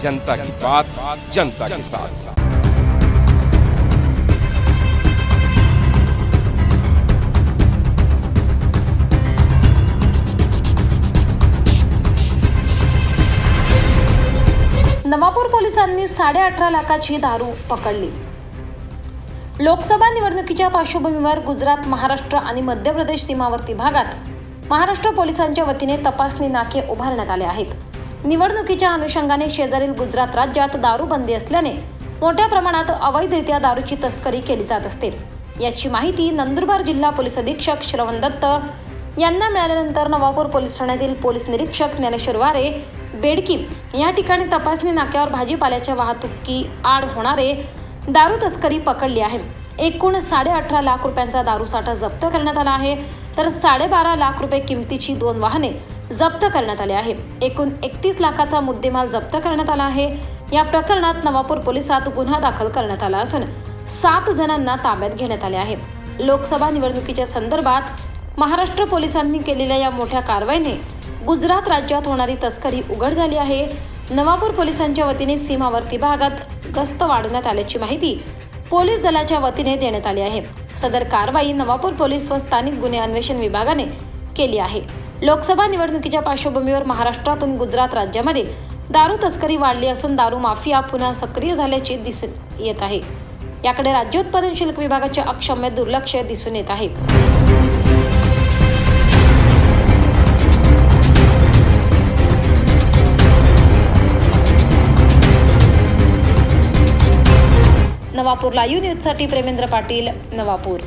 जनता की बात जनता के साथ। नवापूर पोलिसांनी साडे अठरा लाखाची दारू पकडली. लोकसभा निवडणुकीच्या पार्श्वभूमीवर गुजरात महाराष्ट्र आणि मध्य प्रदेश सीमावर्ती भागात महाराष्ट्र पोलिसांच्या वतीने तपासणी नाके उभारण्यात आले आहेत. निवडणुकीच्या अनुषंगाने शेजारील गुजरात राज्यात दारूबंदी असल्याने मोठ्या प्रमाणात अवैधरित्या दारूची तस्करी केली जात असते. याची माहिती नंदुरबार जिल्हा पोलीस अधीक्षक श्रवण दत्त यांना मिळाल्यानंतर नवापूर पोलीस ठाण्यातील पोलीस निरीक्षक ज्ञानेश्वर वारे बेडकी या ठिकाणी तपासणी नाक्यावर भाजीपाल्याच्या वाहतुकी आड होणारे दारू तस्करी पकडली आहे. एकूण साडे अठरा लाख रुपयांचा दारू साठा जप्त करण्यात आला आहे. तर साडेबारा लाख रुपये किमतीची दोन वाहने जप्त करण्यात आली आहे एकूण एकतीस लाखाचा मुद्देमाल जप्त करण्यात आला आहे. या प्रकरणात नवापूर पोलिसात गुन्हा दाखल करण्यात आला असून सात जणांना ताब्यात घेण्यात आले आहे. लोकसभा निवडणुकीच्या संदर्भात महाराष्ट्र पोलिसांनी केलेल्या या मोठ्या कारवाईने गुजरात राज्यात होणारी तस्करी उघड झाली आहे. नवापूर पोलिसांच्या वतीने सीमावर्ती भागात गस्त वाढवण्यात आल्याची माहिती पोलीस दलाच्या वतीने देण्यात आली आहे. सदर कारवाई नवापूर पोलीस व स्थानिक गुन्हे अन्वेषण विभागाने केली आहे. लोकसभा निवडणुकीच्या पार्श्वभूमीवर महाराष्ट्रातून गुजरात राज्यामध्ये दारू तस्करी वाढली असून दारू माफिया पुन्हा सक्रिय झाल्याचे दिसून येत आहे. याकडे राज्य उत्पादन शुल्क विभागाचे अक्षम्य दुर्लक्ष दिसून येत आहे. नवापूर लाईव्ह न्यूजसाठी प्रेमेंद्र पाटील नवापूर.